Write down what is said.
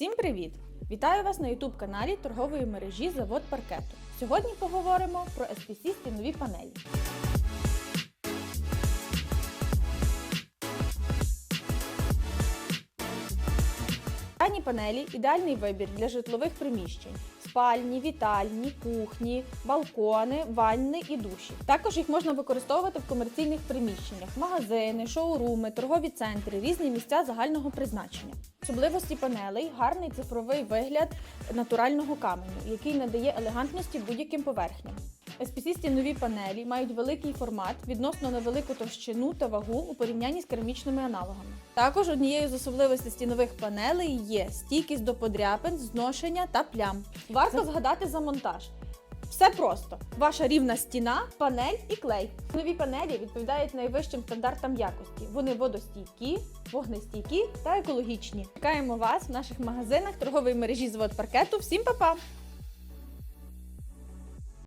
Всім привіт! Вітаю вас на youtube каналі торгової мережі Завод паркету. Сьогодні поговоримо про SPC стінові панелі. Дані панелі ідеальний вибір для житлових приміщень: спальні, вітальні, кухні, балкони, ванни і душі. Також їх можна використовувати в комерційних приміщеннях: магазини, шоуруми, торгові центри, різні місця загального призначення. Особливості панелей гарний цифровий вигляд натурального каменю, який надає елегантності будь-яким поверхням. SPC стінові панелі мають великий формат відносно невелику товщину та вагу у порівнянні з керамічними аналогами. Також однією з особливостей стінових панелей є стійкість до подряпин, зношення та плям. Варто згадати за монтаж. Все просто: ваша рівна стіна, панель і клей. Нові панелі відповідають найвищим стандартам якості. Вони водостійкі, вогнестійкі та екологічні. Чекаємо вас в наших магазинах торгової мережі завод паркету. Всім па-па!